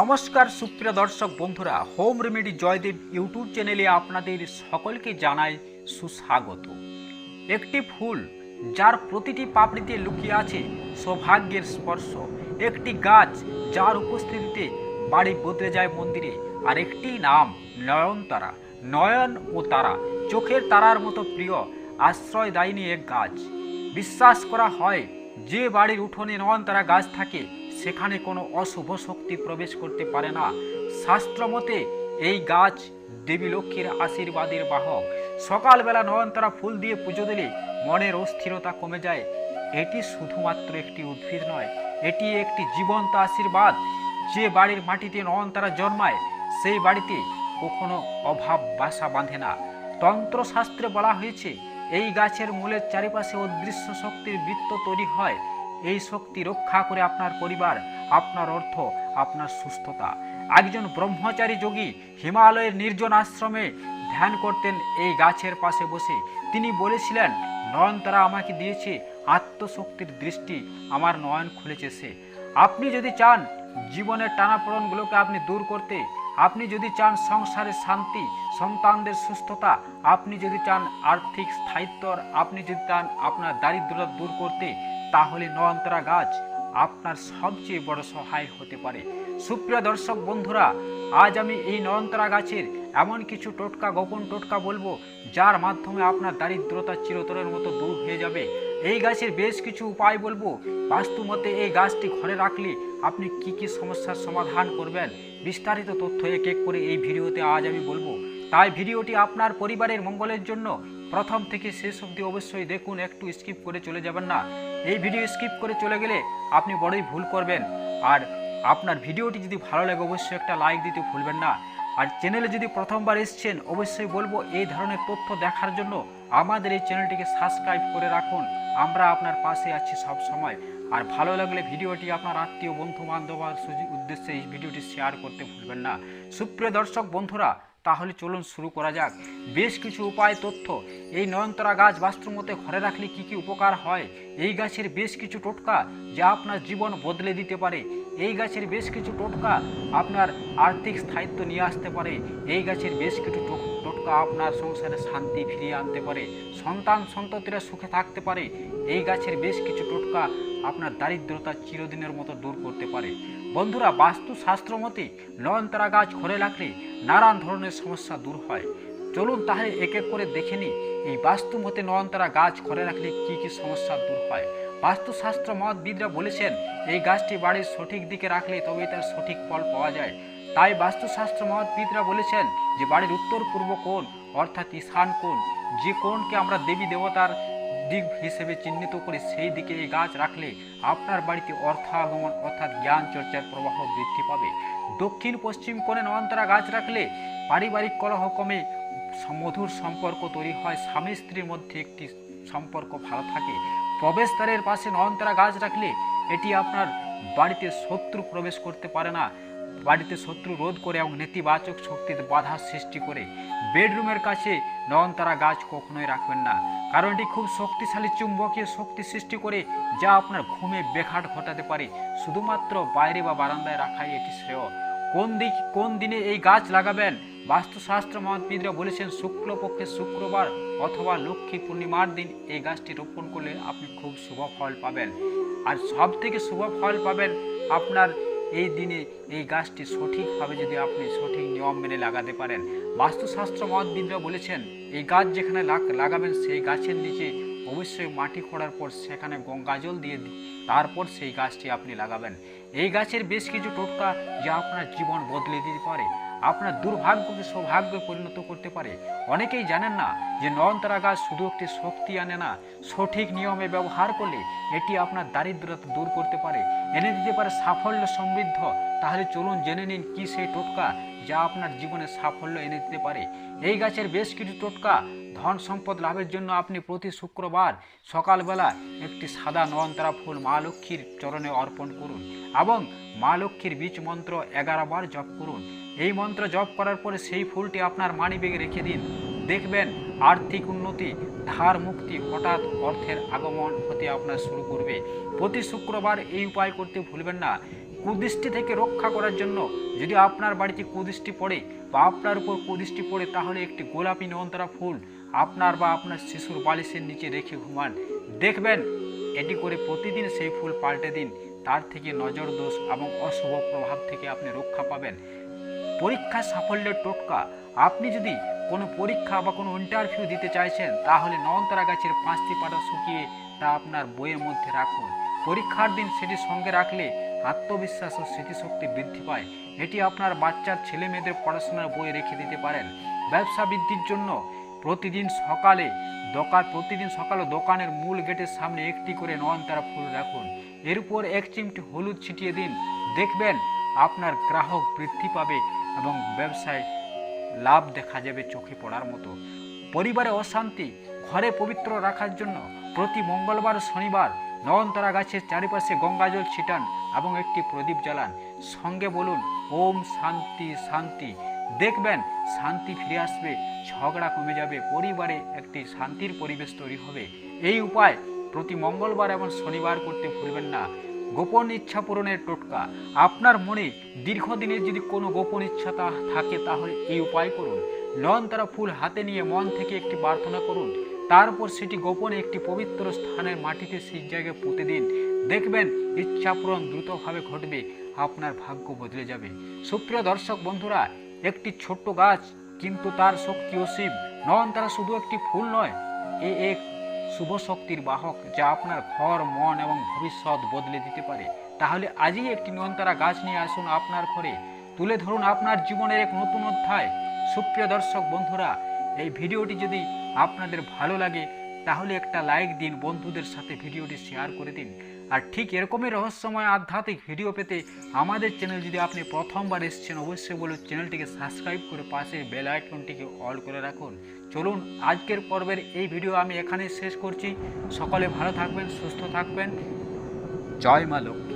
নমস্কার সুপ্রিয় দর্শক বন্ধুরা, হোম রেমেডি জয়দেব ইউটিউব চ্যানেলে আপনাদের সকলকে জানাই সুস্বাগত। একটি ফুল যার প্রতিটি পাপড়িতে লুকিয়ে আছে সৌভাগ্যের স্পর্শ। একটি গাছ যার উপস্থিতিতে বাড়ি বদলে যায় মন্দিরে। আর একটি নাম নয়নতারা। নয়ন ও তারা, চোখের তারার মতো প্রিয় আশ্রয় দায়নি এক গাছ। বিশ্বাস করা হয় যে বাড়ির উঠোনে নয়নতারা গাছ থাকে সেখানে কোনো অশুভ শক্তি প্রবেশ করতে পারে না। শাস্ত্রমতে এই গাছ দেবী লক্ষ্মীর আশীর্বাদের বাহক। সকালবেলা নয়নতারা ফুল দিয়ে পুজো দিলে মনের অস্থিরতা কমে যায়। এটি শুধুমাত্র একটি উদ্ভিদ নয়, এটি একটি জীবন্ত আশীর্বাদ। যে বাড়ির মাটিতে নয়নতারা জন্মায়, সেই বাড়িতে কখনো অভাব বাসা বাঁধে না। তন্ত্রশাস্ত্রে বলা হয়েছে, এই গাছের মূলের চারিপাশে অদৃশ্য শক্তির বৃত্ত তৈরি হয়। এই শক্তি রক্ষা করে আপনার পরিবার, আপনার অর্থ, আপনার সুস্থতা। একজন ব্রহ্মচারী যোগী হিমালয়ের নির্জন আশ্রমে ধ্যান করতেন এই গাছের পাশে বসে। তিনি বলেছিলেন নয়নতারা আমাকে দিয়েছে, আত্মশক্তির দৃষ্টি আমার নয়ন খুলেছে সে। আপনি যদি চান জীবনের টানাপোড়নগুলোকে আপনি দূর করতে, আপনি যদি চান সংসারের শান্তি, সন্তানদের সুস্থতা, আপনি যদি চান আর্থিক স্থায়িত্ব আপনি যদি চান আপনার দারিদ্রতা দূর করতে তাহলে নয়নতারা গাছ আপনার সবচেয়ে বড় সহায় হতে পারে। সুপ্রিয় দর্শক বন্ধুরা, আজ আমি এই নয়নতারা গাছের এমন কিছু টোটকা, গোপন টোটকা বলব, যার মাধ্যমে আপনার দারিদ্রতা চিরতরের মতো দূর হয়ে যাবে। এই গাছের বেশ কিছু উপায় বলব। বাস্তু মতে এই গাছটি ঘরে রাখলে আপনি কি কি সমস্যার সমাধান করবেন? বিস্তারিত তথ্য এক এক করে এই ভিডিওতে আজ আমি বলব। তাই ভিডিওটি আপনার পরিবারের মঙ্গলের জন্য প্রথম থেকে শেষ অবধি অবশ্যই দেখুন, একটু স্কিপ করে চলে যাবেন না। এই ভিডিও স্কিপ করে চলে গেলে আপনি বড়ই ভুল করবেন। আর আপনার ভিডিওটি যদি ভালো লাগে, অবশ্যই একটা লাইক দিতে ভুলবেন না। আর চ্যানেলে যদি প্রথমবার এসছেন, অবশ্যই বলব এই ধরনের তথ্য দেখার জন্য আমাদের এই চ্যানেলটিকে সাবস্ক্রাইব করে রাখুন। আমরা আপনার পাশে আছি সব সময় আর ভালো লাগলে ভিডিওটি আপনার আত্মীয় বন্ধু বান্ধব উদ্দেশ্যে এই ভিডিওটি শেয়ার করতে ভুলবেন না। সুপ্রিয় দর্শক, বন্ধুরা তাহলে চলুন শুরু করা যাক। বেশ কিছু উপায় তথ্য। এই নয়নতরা গাছ বাস্তুর বাস্তুমতে ঘরে রাখলে কি কি উপকার হয়? এই গাছের বেশ কিছু টোটকা যা আপনার জীবন বদলে দিতে পারে। এই গাছের বেশ কিছু টোটকা আপনার আর্থিক স্থায়িত্ব নিয়ে আসতে পারে। এই গাছের বেশ কিছু টোটকা আপনার সংসারে শান্তি ফিরিয়ে আনতে পারে, সন্তান সন্ততিরা সুখে থাকতে পারে, এই গাছের বেশ কিছু টোটকা আপনার দারিদ্রতা চিরদিনের মতো দূর করতে পারে। বন্ধুরা বাস্তু শাস্ত্র মতে নয়নতারা গাছ ঘরে রাখলে নানান ধরনের সমস্যা দূর হয়। চলুন তাহলে এক এক করে দেখে নিই, এই বাস্তু মতে নয়নতারা গাছ ঘরে রাখলে কি কি সমস্যা দূর হয়। বাস্তুশাস্ত্র মতবিদরা বলেছেন, এই গাছটি বাড়ির সঠিক দিকে রাখলে তবেই তার সঠিক ফল পাওয়া যায়। তাই বাস্তুশাস্ত্র মতবিদরা বলেছেন যে বাড়ির উত্তর পূর্ব কোণ, অর্থাৎ ঈশান কোণ, যে কোণকে আমরা দেবী দেবতার দিক হিসেবে চিহ্নিত করে সেই দিকে এই গাছ রাখলে আপনার বাড়িতে অর্থ আগমন অর্থাৎ জ্ঞান চর্চার প্রবাহ বৃদ্ধি পাবে। দক্ষিণ পশ্চিম কোণে নয়নতারা গাছ রাখলে পারিবারিক কলহ কমে মধুর সম্পর্ক তৈরি হয়, স্বামী স্ত্রীর মধ্যে একটি সম্পর্ক ভালো থাকে। প্রবেশদ্বারের পাশে নয়নতারা গাছ রাখলে এটি আপনার বাড়িতে শত্রু প্রবেশ করতে পারে না। বাড়িতে শত্রু রোধ করে এবং নেতিবাচক শক্তিতে বাধা সৃষ্টি করে। বেডরুমের কাছে নয়নতারা গাছ কখনোই রাখবেন না। কারণ এটি খুব শক্তিশালী চুম্বকীয় শক্তি সৃষ্টি করে, যা আপনার ঘুমে বেঘাট ঘটাতে পারে। শুধুমাত্র বাইরে বা বারান্দায় রাখাই এটি শ্রেয়। কোন দিক, কোন দিনে এই গাছ লাগাবেন? বাস্তুশাস্ত্র মহাবিদরা বলেছেন, শুক্লপক্ষে শুক্রবার অথবা লক্ষ্মী পূর্ণিমার দিন এই গাছটি রোপণ করলে আপনি খুব শুভ ফল পাবেন। আর সব থেকে শুভ ফল পাবেন আপনার এই দিনে এই গাছটি সঠিকভাবে যদি আপনি সঠিক নিয়ম মেনে লাগাতে পারেন। বাস্তুশাস্ত্র মতবিদরা বলেছেন, এই গাছ যেখানে লাগ- লাগাবেন সেই গাছের নিচে অবশ্যই মাটি খোঁড়ার পর সেখানে গঙ্গা জল দিয়ে তারপর সেই গাছটি আপনি লাগাবেন। এই গাছের বেশ কিছু টোটকা যা আপনার জীবন বদলে দিতে পারে। আপনার দুর্ভাগ্যকে সৌভাগ্যে পরিণত করতে পারে। অনেকেই জানেন না যে নয়নতারা গাছ শুধু একটি শক্তি আনে না, সঠিক নিয়মে ব্যবহার করলে এটি আপনার দারিদ্রতা দূর করতে পারে। এনে দিতে পারে সাফল্য সমৃদ্ধ। তাহলে চলুন জেনে নিন কি সেই টোটকা যা আপনার জীবনে সাফল্য এনে দিতে পারে। এই গাছের বেশ কিছু টোটকা ধন সম্পদ লাভের জন্য আপনি প্রতি শুক্রবার সকালবেলা একটি সাদা নয়নতারা ফুল মা লক্ষ্মীর চরণে অর্পণ করুন এবং মা লক্ষ্মীর বীজ মন্ত্র এগারো বার জপ করুন। এই মন্ত্র জপ করার পরে সেই ফুলটি আপনার মানিব্যাগে রেখে দিন। দেখবেন আর্থিক উন্নতি, ধার মুক্তি হঠাৎ অর্থের আগমন হতে আপনার শুরু করবে। প্রতি শুক্রবার এই উপায় করতে ভুলবেন না। কুদৃষ্টি থেকে রক্ষা করার জন্য যদি আপনার বাড়িতে কুদৃষ্টি পড়ে বা আপনার উপর কুদৃষ্টি পড়ে, তাহলে একটি গোলাপি নয়নতারা ফুল আপনার বা আপনার শিশুর বালিশের নিচে রেখে ঘুমান। দেখবেন, এটি করে প্রতিদিন সেই ফুল পাল্টে দিন। তার থেকে নজর দোষ এবং অশুভ প্রভাব থেকে আপনি রক্ষা পাবেন। পরীক্ষা সাফল্যের টোটকা। আপনি যদি কোনো পরীক্ষা বা কোনো ইন্টারভিউ দিতে চাইছেন, তাহলে নয়নতারা গাছের পাঁচটি পাতা শুকিয়ে তা আপনার বইয়ের মধ্যে রাখুন। পরীক্ষার দিন সেটি সঙ্গে রাখলে আত্মবিশ্বাস ও স্মৃতিশক্তি বৃদ্ধি পায়। এটি আপনার বাচ্চার ছেলে মেয়েদের পড়াশোনার বই রেখে দিতে পারেন। ব্যবসা বৃদ্ধির জন্য প্রতিদিন সকালে দোকান, প্রতিদিন সকালে দোকানের মূল গেটের সামনে একটি করে নয়নতারা ফুল রাখুন। এর উপর এক চিমটি হলুদ ছিটিয়ে দিন। দেখবেন আপনার গ্রাহক বৃদ্ধি পাবে এবং ব্যবসায় লাভ দেখা যাবে চোখে পড়ার মতো। পরিবারে অশান্তি, ঘরে পবিত্র রাখার জন্য প্রতি মঙ্গলবার, শনিবার নয়নতারা গাছের চারিপাশে গঙ্গাজল ছিটান এবং একটি প্রদীপ জ্বালান। সঙ্গে বলুন, ওম শান্তি শান্তি। দেখবেন, শান্তি ফিরে আসবে, ঝগড়া কমে যাবে, পরিবারে একটি শান্তির পরিবেশ তৈরি হবে। এই উপায় প্রতি মঙ্গলবার এবং শনিবার করতে ভুলবেন না। গোপন ইচ্ছা পূরণের টোটকা। আপনার মনে দীর্ঘদিনের যদি কোনো গোপন ইচ্ছা থাকে, তাহলে এই উপায় করুন। নয়নতারা ফুল হাতে নিয়ে মন থেকে একটি প্রার্থনা করুন। তারপর সেটি গোপনে একটি পবিত্র স্থানের মাটিতে সেই জায়গায় পুঁতে দিন দেখবেন ইচ্ছা পূরণ দ্রুতভাবে ঘটবে, আপনার ভাগ্য বদলে যাবে। সুপ্রিয় দর্শক বন্ধুরা, একটি ছোট্ট গাছ কিন্তু তার শক্তি অসীম। নয়নতারা শুধু একটি ফুল নয়, এ এক শুভ শক্তির বাহক যা আপনার ঘর, মন এবং ভবিষ্যৎ বদলে দিতে পারে। তাহলে আজই একটি নয়নতারা গাছ নিয়ে আসুন আপনার ঘরে। তুলে ধরুন আপনার জীবনের এক নতুন অধ্যায়। সুপ্রিয় দর্শক বন্ধুরা, এই ভিডিওটি যদি আপনাদের ভালো লাগে, তাহলে একটা লাইক দিন, বন্ধুদের সাথে ভিডিওটি শেয়ার করে দিন। আর ঠিক এরকমই রহস্যময় আধ্যাত্মিক ভিডিও পেতে আমাদের চ্যানেল যদি আপনি প্রথমবার এসেছেন, অবশ্যই বলুন চ্যানেলটিকে সাবস্ক্রাইব করে পাশে বেল আইকনটিকে অল করে রাখুন। চলুন, আজকের পর্বের এই ভিডিও আমি এখানেই শেষ করছি। সকলে ভালো থাকবেন, সুস্থ থাকবেন। জয় মা লক্ষ্মী।